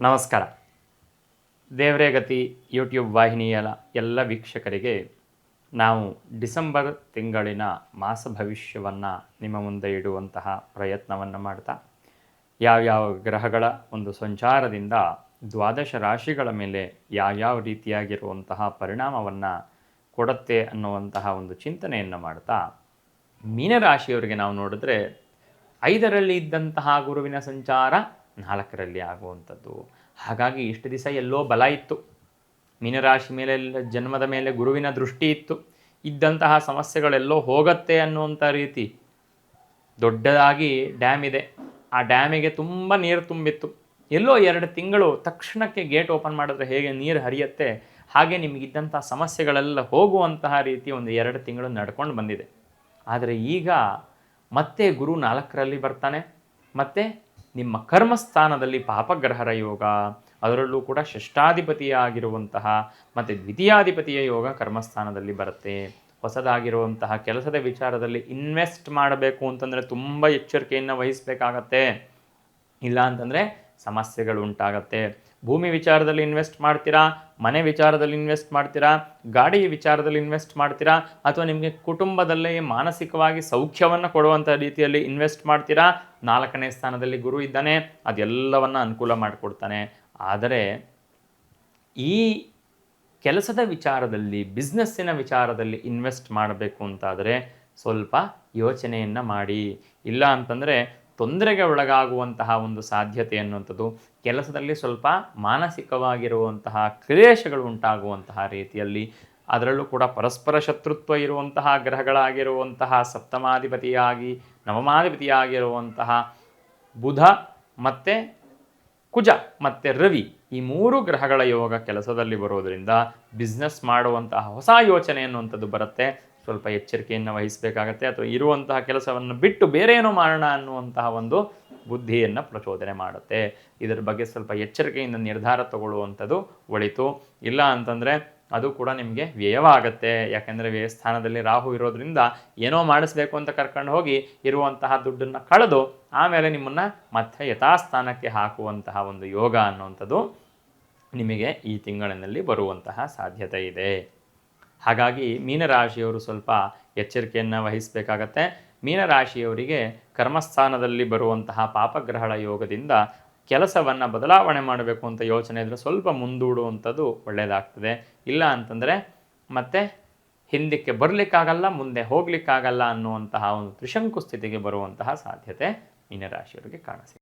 ನಮಸ್ಕಾರ. ದೇವ್ರೇಗತಿ ಯೂಟ್ಯೂಬ್ ವಾಹಿನಿಯ ಎಲ್ಲ ವೀಕ್ಷಕರಿಗೆ ನಾವು ಡಿಸೆಂಬರ್ ತಿಂಗಳಿನ ಮಾಸ ಭವಿಷ್ಯವನ್ನು ನಿಮ್ಮ ಮುಂದೆ ಇಡುವಂತಹ ಪ್ರಯತ್ನವನ್ನು ಮಾಡ್ತಾ, ಯಾವ್ಯಾವ ಗ್ರಹಗಳ ಒಂದು ಸಂಚಾರದಿಂದ ದ್ವಾದಶ ರಾಶಿಗಳ ಮೇಲೆ ಯಾವ್ಯಾವ ರೀತಿಯಾಗಿರುವಂತಹ ಪರಿಣಾಮವನ್ನು ಕೊಡುತ್ತೆ ಅನ್ನುವಂತಹ ಒಂದು ಚಿಂತನೆಯನ್ನು ಮಾಡ್ತಾ ಮೀನರಾಶಿಯವರಿಗೆ ನಾವು ನೋಡಿದ್ರೆ ಐದರಲ್ಲಿ ಇದ್ದಂತಹ ಗುರುವಿನ ಸಂಚಾರ ನಾಲ್ಕರಲ್ಲಿ ಆಗುವಂಥದ್ದು. ಹಾಗಾಗಿ ಇಷ್ಟು ದಿವಸ ಎಲ್ಲೋ ಬಲ ಇತ್ತು. ಮೀನರಾಶಿ ಮೇಲೆ, ಜನ್ಮದ ಮೇಲೆ ಗುರುವಿನ ದೃಷ್ಟಿ ಇತ್ತು. ಇದ್ದಂತಹ ಸಮಸ್ಯೆಗಳೆಲ್ಲೋ ಹೋಗತ್ತೆ ಅನ್ನುವಂಥ ರೀತಿ ದೊಡ್ಡದಾಗಿ ಡ್ಯಾಮ್ ಇದೆ. ಆ ಡ್ಯಾಮಿಗೆ ತುಂಬ ನೀರು ತುಂಬಿತ್ತು. ಎಲ್ಲೋ ಎರಡು ತಿಂಗಳು ತಕ್ಷಣಕ್ಕೆ ಗೇಟ್ ಓಪನ್ ಮಾಡಿದ್ರೆ ಹೇಗೆ ನೀರು ಹರಿಯುತ್ತೆ ಹಾಗೆ ನಿಮಗಿದ್ದಂಥ ಸಮಸ್ಯೆಗಳೆಲ್ಲ ಹೋಗುವಂತಹ ರೀತಿ ಒಂದು ಎರಡು ತಿಂಗಳು ನಡ್ಕೊಂಡು ಬಂದಿದೆ. ಆದರೆ ಈಗ ಮತ್ತೆ ಗುರು ನಾಲ್ಕರಲ್ಲಿ ಬರ್ತಾನೆ, ಮತ್ತು ನಿಮ್ಮ ಕರ್ಮಸ್ಥಾನದಲ್ಲಿ ಪಾಪಗ್ರಹರ ಯೋಗ, ಅದರಲ್ಲೂ ಕೂಡ ಷಷ್ಠಾಧಿಪತಿಯಾಗಿರುವಂತಹ ಮತ್ತು ದ್ವಿತೀಯಾಧಿಪತಿಯ ಯೋಗ ಕರ್ಮಸ್ಥಾನದಲ್ಲಿ ಬರುತ್ತೆ. ಹೊಸದಾಗಿರುವಂತಹ ಕೆಲಸದ ವಿಚಾರದಲ್ಲಿ ಇನ್ವೆಸ್ಟ್ ಮಾಡಬೇಕು ಅಂತಂದರೆ ತುಂಬ ಎಚ್ಚರಿಕೆಯನ್ನು ವಹಿಸಬೇಕಾಗತ್ತೆ. ಇಲ್ಲ ಅಂತಂದರೆ ಸಮಸ್ಯೆಗಳು ಉಂಟಾಗತ್ತೆ ಭೂಮಿ ವಿಚಾರದಲ್ಲಿ ಇನ್ವೆಸ್ಟ್ ಮಾಡ್ತೀರಾ? ಮನೆ ವಿಚಾರದಲ್ಲಿ ಇನ್ವೆಸ್ಟ್ ಮಾಡ್ತೀರಾ? ಗಾಡಿ ವಿಚಾರದಲ್ಲಿ ಇನ್ವೆಸ್ಟ್ ಮಾಡ್ತೀರಾ? ಅಥವಾ ನಿಮಗೆ ಕುಟುಂಬದಲ್ಲೇ ಮಾನಸಿಕವಾಗಿ ಸೌಖ್ಯವನ್ನು ಕೊಡುವಂಥ ರೀತಿಯಲ್ಲಿ ಇನ್ವೆಸ್ಟ್ ಮಾಡ್ತೀರಾ? ನಾಲ್ಕನೇ ಸ್ಥಾನದಲ್ಲಿ ಗುರು ಇದ್ದಾನೆ, ಅದೆಲ್ಲವನ್ನು ಅನುಕೂಲ ಮಾಡಿಕೊಡ್ತಾನೆ. ಆದರೆ ಈ ಕೆಲಸದ ವಿಚಾರದಲ್ಲಿ, ಬಿಸ್ನೆಸ್ಸಿನ ವಿಚಾರದಲ್ಲಿ ಇನ್ವೆಸ್ಟ್ ಮಾಡಬೇಕು ಅಂತಾದರೆ ಸ್ವಲ್ಪ ಯೋಚನೆಯನ್ನು ಮಾಡಿ. ಇಲ್ಲ ಅಂತಂದರೆ ತೊಂದರೆಗೆ ಒಳಗಾಗುವಂತಹ ಒಂದು ಸಾಧ್ಯತೆ ಅನ್ನುವಂಥದ್ದು, ಕೆಲಸದಲ್ಲಿ ಸ್ವಲ್ಪ ಮಾನಸಿಕವಾಗಿರುವಂತಹ ಕ್ಲೇಷಗಳು ಉಂಟಾಗುವಂತಹ ರೀತಿಯಲ್ಲಿ, ಅದರಲ್ಲೂ ಕೂಡ ಪರಸ್ಪರ ಶತ್ರುತ್ವ ಇರುವಂತಹ ಗ್ರಹಗಳಾಗಿರುವಂತಹ ಸಪ್ತಮಾಧಿಪತಿಯಾಗಿ, ನವಮಾಧಿಪತಿಯಾಗಿರುವಂತಹ ಬುಧ ಮತ್ತು ಕುಜ ಮತ್ತು ರವಿ ಈ ಮೂರು ಗ್ರಹಗಳ ಯೋಗ ಕೆಲಸದಲ್ಲಿ ಬರೋದರಿಂದ ಬಿಸ್ನೆಸ್ ಮಾಡುವಂತಹ ಹೊಸ ಯೋಚನೆ ಅನ್ನುವಂಥದ್ದು ಬರುತ್ತೆ. ಸ್ವಲ್ಪ ಎಚ್ಚರಿಕೆಯನ್ನು ವಹಿಸಬೇಕಾಗತ್ತೆ. ಅಥವಾ ಇರುವಂತಹ ಕೆಲಸವನ್ನು ಬಿಟ್ಟು ಬೇರೆ ಏನೋ ಮಾಡೋಣ ಅನ್ನುವಂತಹ ಒಂದು ಬುದ್ಧಿಯನ್ನು ಪ್ರಚೋದನೆ ಮಾಡುತ್ತೆ. ಇದರ ಬಗ್ಗೆ ಸ್ವಲ್ಪ ಎಚ್ಚರಿಕೆಯಿಂದ ನಿರ್ಧಾರ ತಗೊಳ್ಳುವಂಥದ್ದು ಒಳಿತು. ಇಲ್ಲ ಅಂತಂದರೆ ಅದು ಕೂಡ ನಿಮಗೆ ವ್ಯಯವಾಗತ್ತೆ. ಯಾಕೆಂದರೆ ವ್ಯಯಸ್ಥಾನದಲ್ಲಿ ರಾಹು ಇರೋದ್ರಿಂದ ಏನೋ ಮಾಡಿಸ್ಬೇಕು ಅಂತ ಕರ್ಕೊಂಡು ಹೋಗಿ ಇರುವಂತಹ ದುಡ್ಡನ್ನು ಕಳೆದು ಆಮೇಲೆ ನಿಮ್ಮನ್ನು ಮತ್ತೆ ಯಥಾಸ್ಥಾನಕ್ಕೆ ಹಾಕುವಂತಹ ಒಂದು ಯೋಗ ಅನ್ನುವಂಥದ್ದು ನಿಮಗೆ ಈ ತಿಂಗಳಿನಲ್ಲಿ ಬರುವಂತಹ ಸಾಧ್ಯತೆ ಇದೆ. ಹಾಗಾಗಿ ಮೀನರಾಶಿಯವರು ಸ್ವಲ್ಪ ಎಚ್ಚರಿಕೆಯನ್ನು ವಹಿಸಬೇಕಾಗತ್ತೆ. ಮೀನರಾಶಿಯವರಿಗೆ ಕರ್ಮಸ್ಥಾನದಲ್ಲಿ ಬರುವಂತಹ ಪಾಪಗ್ರಹಗಳ ಯೋಗದಿಂದ ಕೆಲಸವನ್ನು ಬದಲಾವಣೆ ಮಾಡಬೇಕು ಅಂತ ಯೋಚನೆ ಇದ್ದರೆ ಸ್ವಲ್ಪ ಮುಂದೂಡುವಂಥದ್ದು ಒಳ್ಳೆಯದಾಗ್ತದೆ ಇಲ್ಲ ಅಂತಂದರೆ ಮತ್ತೆ ಹಿಂದಕ್ಕೆ ಬರಲಿಕ್ಕಾಗಲ್ಲ, ಮುಂದೆ ಹೋಗಲಿಕ್ಕಾಗಲ್ಲ ಅನ್ನುವಂತಹ ಒಂದು ತ್ರಿಶಂಕು ಸ್ಥಿತಿಗೆ ಬರುವಂತಹ ಸಾಧ್ಯತೆ ಮೀನರಾಶಿಯವರಿಗೆ ಕಾಣಿಸಿದೆ